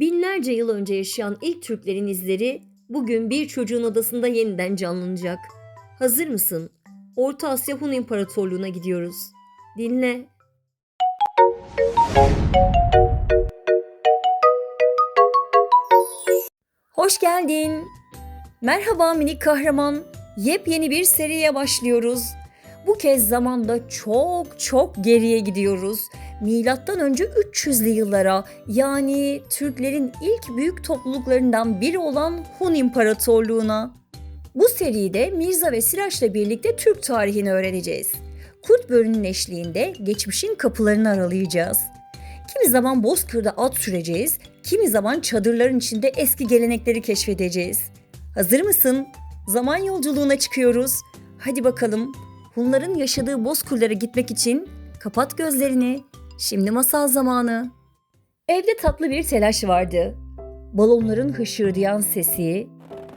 Binlerce yıl önce yaşayan ilk Türklerin izleri bugün bir çocuğun odasında yeniden canlanacak. Hazır mısın? Orta Asya Hun İmparatorluğu'na gidiyoruz. Dinle. Hoş geldin. Merhaba minik kahraman. Yepyeni bir seriye başlıyoruz. Bu kez zamanda çok çok geriye gidiyoruz. Milattan önce 300'lü yıllara yani Türklerin ilk büyük topluluklarından biri olan Hun İmparatorluğu'na. Bu seride Mirza ve Siraç'la birlikte Türk tarihini öğreneceğiz. Kurt Börü'nün eşliğinde geçmişin kapılarını aralayacağız. Kimi zaman Bozkır'da at süreceğiz, kimi zaman çadırların içinde eski gelenekleri keşfedeceğiz. Hazır mısın? Zaman yolculuğuna çıkıyoruz. Hadi bakalım. Hunların yaşadığı Bozkır'lara gitmek için kapat gözlerini. Şimdi masal zamanı. Evde tatlı bir telaş vardı. Balonların hışırdayan sesi,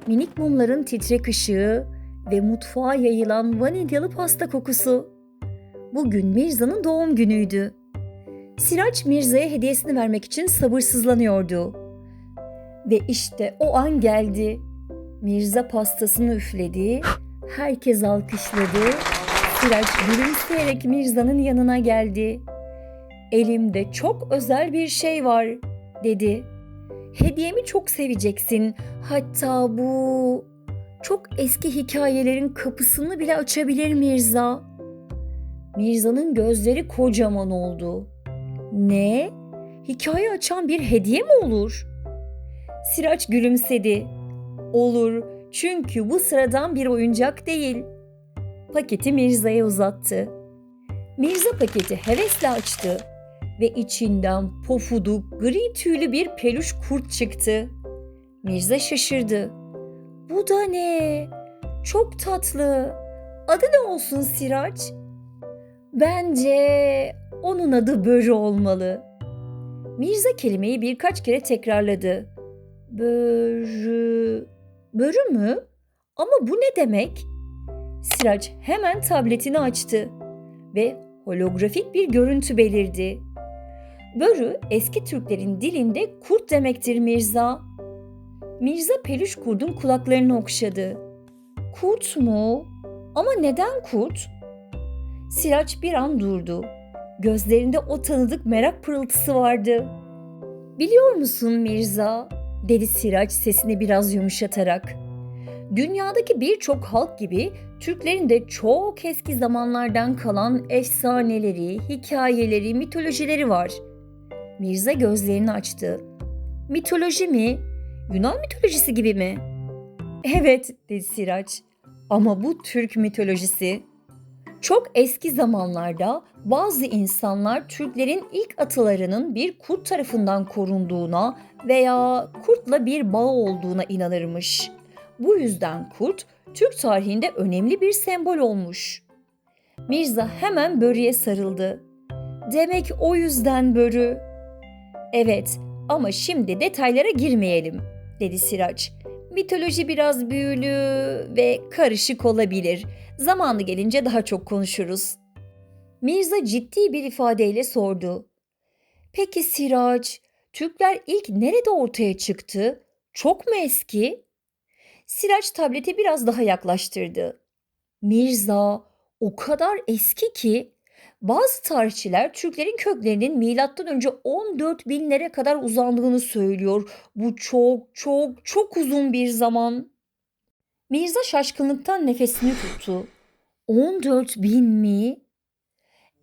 minik mumların titrek ışığı ve mutfağa yayılan vanilyalı pasta kokusu. Bugün Mirza'nın doğum günüydü. Siraç Mirza'ya hediyesini vermek için sabırsızlanıyordu. Ve işte o an geldi. Mirza pastasını üfledi, herkes alkışladı. Siraç gülümseyerek Mirza'nın yanına geldi. Elimde çok özel bir şey var, dedi. Hediyemi çok seveceksin. Hatta bu çok eski hikayelerin kapısını bile açabilir Mirza. Mirza'nın gözleri kocaman oldu. Ne? Hikaye açan bir hediye mi olur? Siraç gülümsedi. Olur çünkü bu sıradan bir oyuncak değil. Paketi Mirza'ya uzattı. Mirza paketi hevesle açtı ve içinden pofuduk gri tüylü bir peluş kurt çıktı. Mirza şaşırdı. Bu da ne? Çok tatlı. Adı ne olsun Siraç? Bence onun adı Börü olmalı. Mirza kelimeyi birkaç kere tekrarladı. Börü... Börü mü? Ama bu ne demek? Siraç hemen tabletini açtı ve holografik bir görüntü belirdi. Börü eski Türklerin dilinde kurt demektir Mirza. Mirza peluş kurdun kulaklarını okşadı. Kurt mu? Ama neden kurt? Siraç bir an durdu. Gözlerinde o tanıdık merak pırıltısı vardı. Biliyor musun Mirza? dedi Siraç sesini biraz yumuşatarak. Dünyadaki birçok halk gibi Türklerin de çok eski zamanlardan kalan efsaneleri, hikayeleri, mitolojileri var. Mirza gözlerini açtı. Mitoloji mi? Yunan mitolojisi gibi mi? Evet, dedi Siraç. Ama bu Türk mitolojisi. Çok eski zamanlarda bazı insanlar Türklerin ilk atalarının bir kurt tarafından korunduğuna veya kurtla bir bağ olduğuna inanırmış. Bu yüzden kurt Türk tarihinde önemli bir sembol olmuş. Mirza hemen börüye sarıldı. Demek o yüzden börü. Evet ama şimdi detaylara girmeyelim, dedi Siraç. Mitoloji biraz büyülü ve karışık olabilir. Zamanı gelince daha çok konuşuruz. Mirza ciddi bir ifadeyle sordu. Peki Siraç, Türkler ilk nerede ortaya çıktı? Çok mu eski? Siraç tableti biraz daha yaklaştırdı. Mirza, o kadar eski ki bazı tarihçiler Türklerin köklerinin milattan önce 14 binlere kadar uzandığını söylüyor. Bu çok çok çok uzun bir zaman. Mirza şaşkınlıktan nefesini tuttu. 14 bin mi?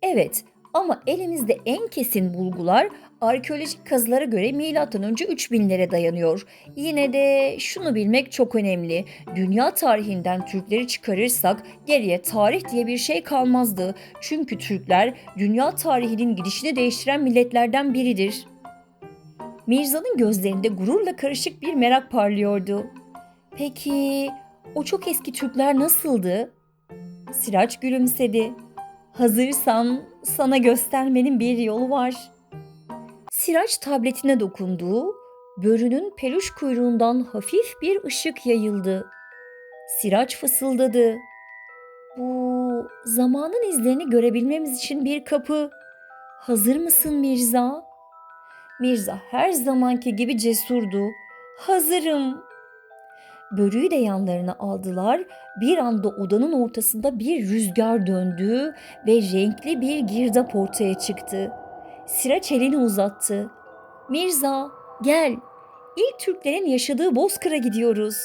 Evet ama elimizde en kesin bulgular arkeolojik kazılara göre milattan önce 3000'lere dayanıyor. Yine de şunu bilmek çok önemli. Dünya tarihinden Türkleri çıkarırsak geriye tarih diye bir şey kalmazdı. Çünkü Türkler dünya tarihinin gidişini değiştiren milletlerden biridir. Mirza'nın gözlerinde gururla karışık bir merak parlıyordu. Peki o çok eski Türkler nasıldı? Siraç gülümsedi. Hazırsan sana göstermenin bir yolu var. Siraç tabletine dokundu. Börünün peluş kuyruğundan hafif bir ışık yayıldı. Siraç fısıldadı. Bu zamanın izlerini görebilmemiz için bir kapı. Hazır mısın Mirza? Mirza her zamanki gibi cesurdu. Hazırım. Börüyü de yanlarına aldılar. Bir anda odanın ortasında bir rüzgar döndü ve renkli bir girdap ortaya çıktı. Siraç elini uzattı. Mirza gel. İlk Türklerin yaşadığı Bozkır'a gidiyoruz.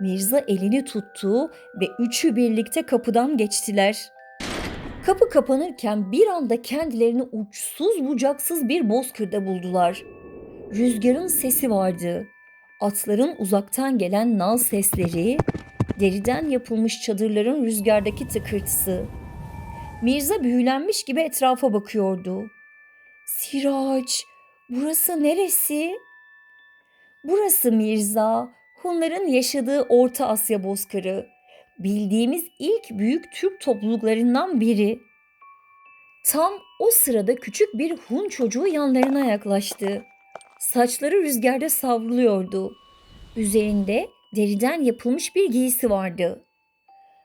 Mirza elini tuttu ve üçü birlikte kapıdan geçtiler. Kapı kapanırken bir anda kendilerini uçsuz bucaksız bir bozkırda buldular. Rüzgarın sesi vardı. Atların uzaktan gelen nal sesleri, deriden yapılmış çadırların rüzgardaki tıkırtısı. Mirza büyülenmiş gibi etrafa bakıyordu. Siraç, burası neresi? Burası Mirza, Hunların yaşadığı Orta Asya bozkırı. Bildiğimiz ilk büyük Türk topluluklarından biri. Tam o sırada küçük bir Hun çocuğu yanlarına yaklaştı. Saçları rüzgarda savruluyordu. Üzerinde deriden yapılmış bir giysi vardı.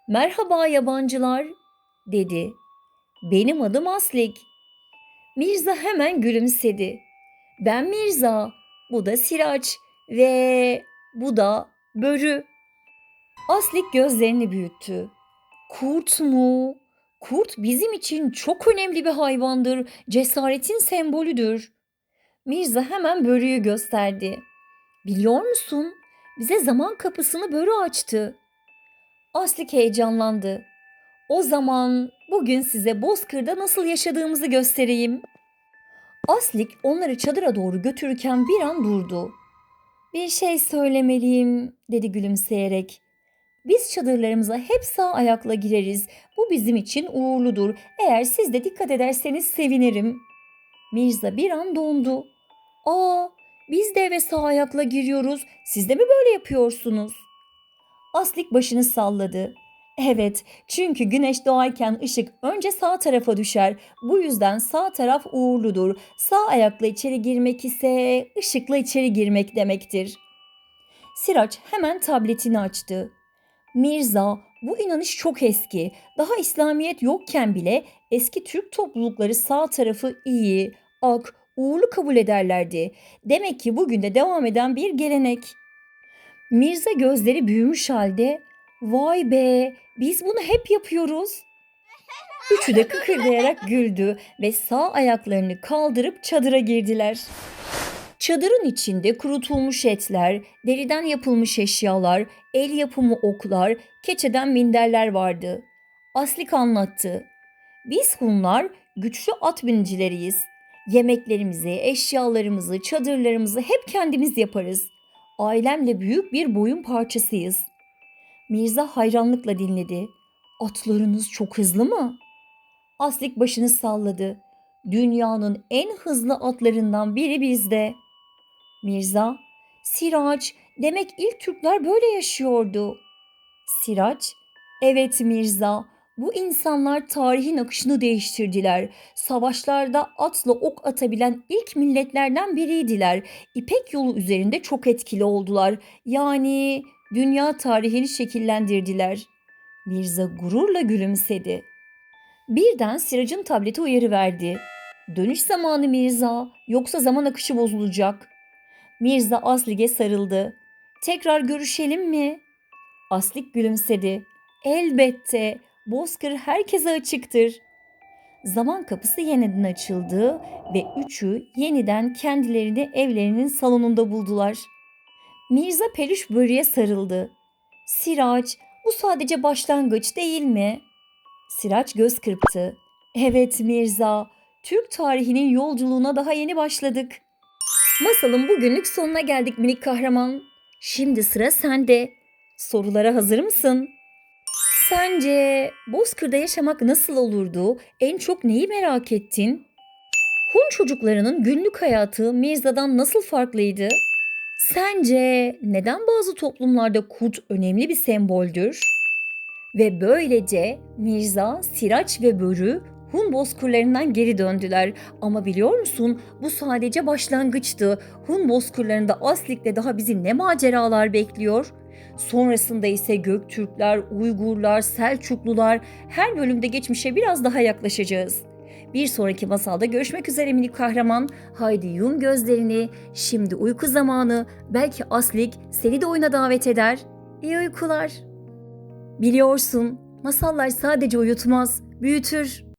Merhaba yabancılar, dedi. Benim adım Aslik. Mirza hemen gülümsedi. Ben Mirza, bu da Siraç ve bu da Börü. Aslik gözlerini büyüttü. Kurt mu? Kurt bizim için çok önemli bir hayvandır, cesaretin sembolüdür. Mirza hemen börüyü gösterdi. Biliyor musun? Bize zaman kapısını börü açtı. Aslik heyecanlandı. O zaman bugün size Bozkır'da nasıl yaşadığımızı göstereyim. Aslik onları çadıra doğru götürürken bir an durdu. Bir şey söylemeliyim dedi gülümseyerek. Biz çadırlarımıza hep sağ ayakla gireriz. Bu bizim için uğurludur. Eğer siz de dikkat ederseniz sevinirim. Mirza bir an dondu. Aa, biz de eve sağ ayakla giriyoruz. Siz de mi böyle yapıyorsunuz? Aslik başını salladı. Evet, çünkü güneş doğarken ışık önce sağ tarafa düşer. Bu yüzden sağ taraf uğurludur. Sağ ayakla içeri girmek ise ışıkla içeri girmek demektir. Siraç hemen tabletini açtı. Mirza, bu inanış çok eski. Daha İslamiyet yokken bile eski Türk toplulukları sağ tarafı iyi, ak, uğurlu kabul ederlerdi. Demek ki bugün de devam eden bir gelenek. Mirza gözleri büyümüş halde Vay be biz bunu hep yapıyoruz. Üçü de kıkırdayarak güldü ve sağ ayaklarını kaldırıp çadıra girdiler. Çadırın içinde kurutulmuş etler, deriden yapılmış eşyalar, el yapımı oklar, keçeden minderler vardı. Aslik anlattı. Biz Hunlar güçlü at binicileriyiz. Yemeklerimizi, eşyalarımızı, çadırlarımızı hep kendimiz yaparız. Ailemle büyük bir boyun parçasıyız. Mirza hayranlıkla dinledi. Atlarınız çok hızlı mı? Aslik başını salladı. Dünyanın en hızlı atlarından biri bizde. Mirza, Siraç, demek ilk Türkler böyle yaşıyordu. Siraç, evet Mirza, bu insanlar tarihin akışını değiştirdiler. Savaşlarda atla ok atabilen ilk milletlerden biriydiler. İpek yolu üzerinde çok etkili oldular. Yani dünya tarihini şekillendirdiler. Mirza gururla gülümsedi. Birden Sirac'ın tableti uyarı verdi. Dönüş zamanı Mirza, yoksa zaman akışı bozulacak. Mirza Aslik'e sarıldı. Tekrar görüşelim mi? Aslik gülümsedi. Elbette, Bozkır herkese açıktır. Zaman kapısı yeniden açıldı ve üçü yeniden kendilerini evlerinin salonunda buldular. Mirza peluş böreğe sarıldı. Siraç, bu sadece başlangıç değil mi? Siraç göz kırptı. Evet Mirza, Türk tarihinin yolculuğuna daha yeni başladık. Masalın bugünlük sonuna geldik minik kahraman. Şimdi sıra sende. Sorulara hazır mısın? Sence Bozkır'da yaşamak nasıl olurdu? En çok neyi merak ettin? Hun çocuklarının günlük hayatı Mirza'dan nasıl farklıydı? Sence neden bazı toplumlarda kurt önemli bir semboldür? Ve böylece Mirza, Siraç ve Börü Hun bozkırlarından geri döndüler. Ama biliyor musun bu sadece başlangıçtı. Hun bozkırlarında Aslik'te daha bizi ne maceralar bekliyor? Sonrasında ise Göktürkler, Uygurlar, Selçuklular her bölümde geçmişe biraz daha yaklaşacağız. Bir sonraki masalda görüşmek üzere minik kahraman. Haydi yum gözlerini. Şimdi uyku zamanı. Belki Aslik seni de oyuna davet eder. İyi uykular. Biliyorsun, masallar sadece uyutmaz, büyütür.